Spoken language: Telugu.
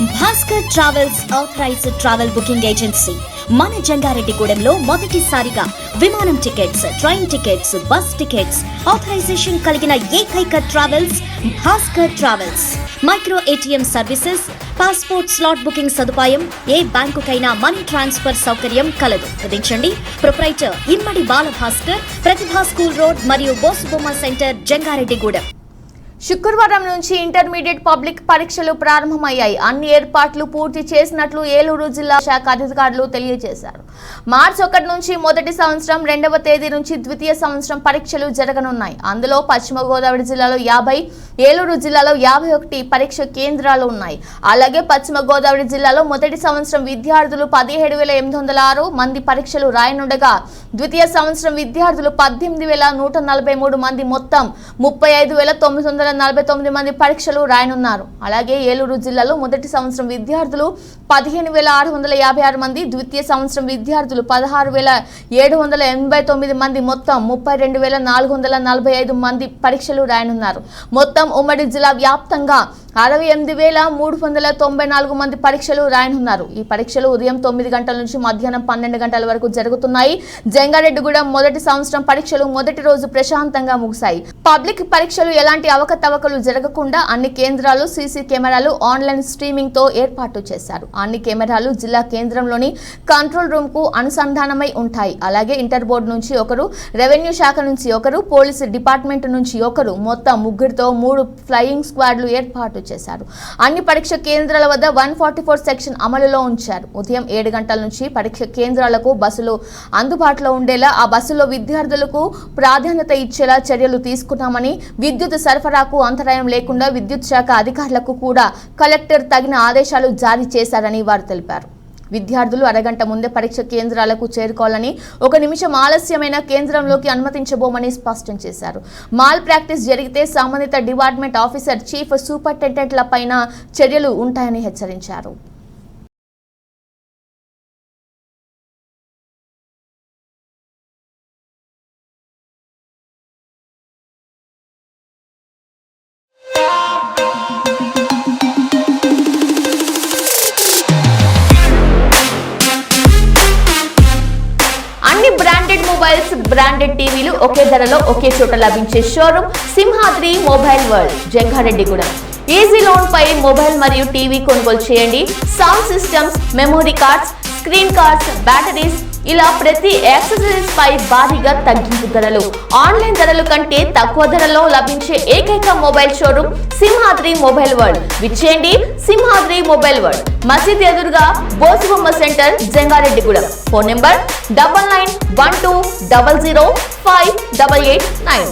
Bhaskar travels authorised travel booking agency మన జంగారెడ్డిగూడెంలో మొదటిసారిగా విమానం tickets train tickets bus tickets authorisation కలిగిన ఏకైక travels Bhaskar travels. Micro ATM services passport slot booking సదుపాయం ఏ బ్యాంకుకైనా మనీ ట్రాన్స్ఫర్ సౌకర్యం కలదు. గమనించండి proprietor Immadi Balabhaskar Pratibha school road మరియు బోసుబొమ్మ సెంటర్ జంగారెడ్డిగూడెం. శుక్రవారం నుంచి ఇంటర్మీడియట్ పబ్లిక్ పరీక్షలు ప్రారంభమయ్యాయి. అన్ని ఏర్పాట్లు పూర్తి చేసినట్లు ఏలూరు జిల్లా శాఖ అధికారులు తెలియజేశారు. మార్చి ఒకటి నుంచి మొదటి సంవత్సరం రెండవ తేదీ నుంచి ద్వితీయ సంవత్సరం పరీక్షలు జరగనున్నాయి. అందులో పశ్చిమ గోదావరి జిల్లాలో యాభై ఏలూరు జిల్లాలో యాభై ఒకటి పరీక్ష కేంద్రాలు ఉన్నాయి. అలాగే పశ్చిమ గోదావరి జిల్లాలో మొదటి సంవత్సరం విద్యార్థులు పదిహేడు వేల ఎనిమిది వందల ఆరు మంది పరీక్షలు రాయనుండగా ద్వితీయ సంవత్సరం విద్యార్థులు పద్దెనిమిది వేల నూట నలభై మూడు మంది మొత్తం ముప్పై ఐదు వేల తొమ్మిది వందల నలభై తొమ్మిది మంది పరీక్షలు రాయనున్నారు. అలాగే ఏలూరు జిల్లాలో మొదటి సంవత్సరం విద్యార్థులు పదిహేను వేల ఆరు వందల యాభై ఆరు మంది ద్వితీయ సంవత్సరం విద్యార్థులు పదహారు వేల ఏడు వందల ఎనభై తొమ్మిది మంది మొత్తం ముప్పై రెండు వేల నాలుగు వందల నలభై ఐదు మంది పరీక్షలు రాయనున్నారు. మొత్తం ఉమ్మడి జిల్లా వ్యాప్తంగా అరవై ఎనిమిది వేల మూడు వందల తొంభై నాలుగు మంది పరీక్షలు రాయనున్నారు. ఈ పరీక్షలు ఉదయం తొమ్మిది గంటల నుంచి మధ్యాహ్నం పన్నెండు గంటల వరకు జరుగుతున్నాయి. జంగారెడ్డిగూడెం మొదటి సంవత్సరం పరీక్షలు మొదటి రోజు ప్రశాంతంగా ముగిశాయి. పబ్లిక్ పరీక్షలు ఎలాంటి అవకతవకలు జరగకుండా అన్ని కేంద్రాలు సీసీ కెమెరాలు ఆన్లైన్ స్ట్రీమింగ్తో ఏర్పాటు చేశారు. అన్ని కెమెరాలు జిల్లా కేంద్రంలోని కంట్రోల్ రూమ్కు అనుసంధానమై ఉంటాయి. అలాగే ఇంటర్ బోర్డు నుంచి ఒకరు రెవెన్యూ శాఖ నుంచి ఒకరు పోలీసు డిపార్ట్మెంట్ నుంచి ఒకరు మొత్తం ముగ్గురితో మూడు ఫ్లయింగ్ స్క్వాడ్లు ఏర్పాటు చేశారు. అన్ని పరీక్ష కేంద్రాల వద్ద వన్ ఫార్టీ ఫోర్ సెక్షన్ అమలులో ఉంచారు. ఉదయం ఏడు గంటల నుంచి పరీక్ష కేంద్రాలకు బస్సులు అందుబాటులో ఉండేలా ఆ బస్సులో విద్యార్థులకు ప్రాధాన్యత ఇచ్చేలా చర్యలు తీసుకున్నామని విద్యుత్ సరఫరాకు అంతరాయం లేకుండా విద్యుత్ శాఖ అధికారులకు కూడా కలెక్టర్ తగిన ఆదేశాలు జారీ చేశారని వారు తెలిపారు. విద్యార్థులు అరగంట ముందే పరీక్ష కేంద్రాలకు చేరుకోవాలని ఒక నిమిషం ఆలస్యమైన కేంద్రంలోకి అనుమతించబోమని స్పష్టం చేశారు. మాల్ ప్రాక్టీస్ జరిగితే సంబంధిత డిపార్ట్మెంట్ ఆఫీసర్ చీఫ్ సూపరింటెండెంట్ల పైన చర్యలు ఉంటాయని హెచ్చరించారు. బ్రాండెడ్ టీవీలు ఒకే ధరలో ఒకే చోట లభించే showroom Simhadri mobile world Jangareddygudem. Easy loan పై మొబైల్ మరియు టీవీ కొనుగోలు చేయండి. Sound systems memory cards screen cards batteries ఇలా ప్రతి యాక్సెసరీస్ పై భారీగా తగ్గింపు ధరలు. ఆన్లైన్ ధరలు కంటే తక్కువ ధరలో లభించే ఏకైక mobile showroom Simhadri mobile world. విచ్చేయండి Simhadri mobile world. మసీద్ ఎదురుగా Bosubomma centre Jangareddygudem. Phone number double nine one two double zero five double eight nine.